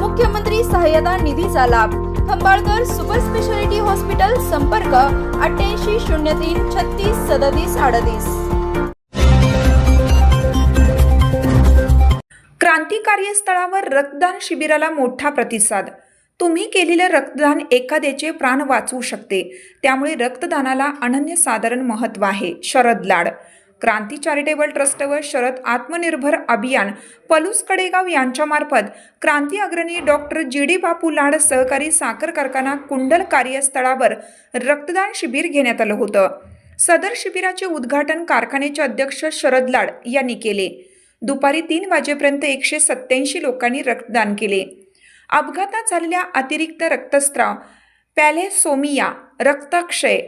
मुख्यमंत्री सहाय्यता निधीचा लाभ. खंबाळकर सुपर स्पेशालिटी हॉस्पिटल संपर्क अठ्ठ्याऐंशी शून्य तीन छत्तीस सदतीस अडतीस. क्रांती कार्यस्थळावर रक्तदान शिबिराला मोठा प्रतिसाद. तुम्ही केलेले रक्तदान एखाद्याचे प्राण वाचवू शकते. त्यामुळे रक्तदानाला अनन्यसाधारण महत्त्व आहे. शरद लाड क्रांती चॅरिटेबल ट्रस्ट व शरद आत्मनिर्भर अभियान पलूस कडेगाव यांच्यामार्फत क्रांती अग्रणी डॉक्टर जी डी बापू लाड सहकारी साखर कारखाना कुंडल कार्यस्थळावर रक्तदान शिबिर घेण्यात आलं होतं. सदर शिबिराचे उद्घाटन कारखान्याचे अध्यक्ष शरद लाड यांनी केले. दुपारी तीन वाजेपर्यंत एकशे सत्याऐंशी लोकांनी रक्तदान केले. अपघातात झालेल्या अतिरिक्त रक्तस्राव पॅलेसोमिया रक्तक्षय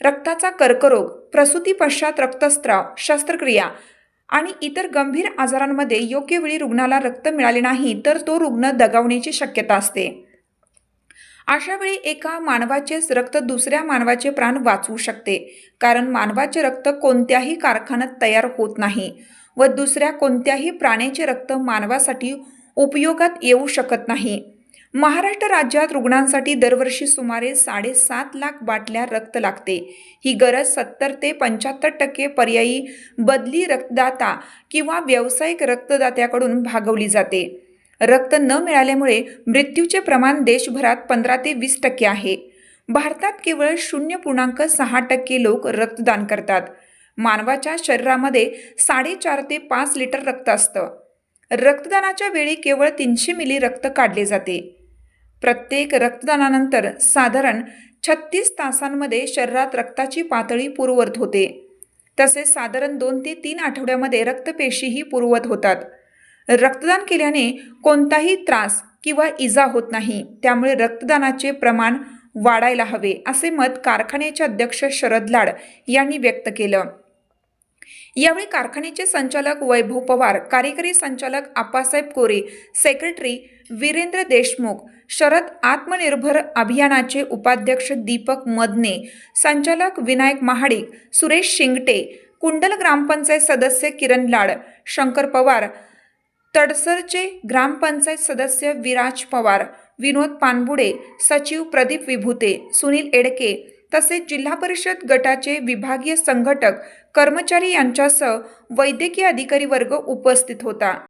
रक्ताचा कर्करोग प्रसूतीपश्चात रक्तस्त्राव शस्त्रक्रिया आणि इतर गंभीर आजारांमध्ये योग्य वेळी रुग्णाला रक्त मिळाले नाही तर तो रुग्ण दगावण्याची शक्यता असते. अशा वेळी एका मानवाचेच रक्त दुसऱ्या मानवाचे प्राण वाचवू शकते कारण मानवाचे रक्त कोणत्याही कारखान्यात तयार होत नाही व दुसऱ्या कोणत्याही प्राण्याचे रक्त मानवासाठी उपयोगात येऊ शकत नाही. महाराष्ट्र राज्यात रुग्णांसाठी दरवर्षी सुमारे साडेसात लाख बाटल्या रक्त लागते. ही गरज सत्तर ते पंच्याहत्तर टक्के पर्यायी बदली रक्तदाता किंवा व्यावसायिक रक्तदात्याकडून भागवली जाते. रक्त न मिळाल्यामुळे मृत्यूचे प्रमाण देशभरात पंधरा ते वीस टक्के आहे. भारतात केवळ शून्य पूर्णांक सहा टक्के लोक रक्तदान करतात. मानवाच्या शरीरामध्ये साडेचार ते पाच लिटर रक्त असतं. रक्तदानाच्या वेळी केवळ तीनशे मिली रक्त काढले जाते. प्रत्येक रक्तदानानंतर साधारण छत्तीस तासांमध्ये शरीरात रक्ताची पातळी पूर्ववत होते. तसेच साधारण दोन ते तीन आठवड्यामध्ये रक्तपेशीही पूर्ववत होतात. रक्तदान केल्याने कोणताही त्रास किंवा इजा होत नाही. त्यामुळे रक्तदानाचे प्रमाण वाढायला हवे असे मत कारखान्याचे अध्यक्ष शरद लाड यांनी व्यक्त केलं. यावेळी कारखान्याचे संचालक वैभव पवार कार्यकारी संचालक आप्पासाहेब कोरे सेक्रेटरी वीरेंद्र देशमुख शरद आत्मनिर्भर अभियानाचे उपाध्यक्ष दीपक मदने संचालक विनायक महाडिक सुरेश शिंगटे कुंडल ग्रामपंचायत सदस्य किरण लाड शंकर पवार तडसरचे ग्रामपंचायत सदस्य विराज पवार विनोद पानबुडे सचिव प्रदीप विभूते सुनील एडके तसेच जिल्हा परिषद गटाचे विभागीय संघटक कर्मचारी यांच्यासह वैद्यकीय अधिकारी वर्ग उपस्थित होता.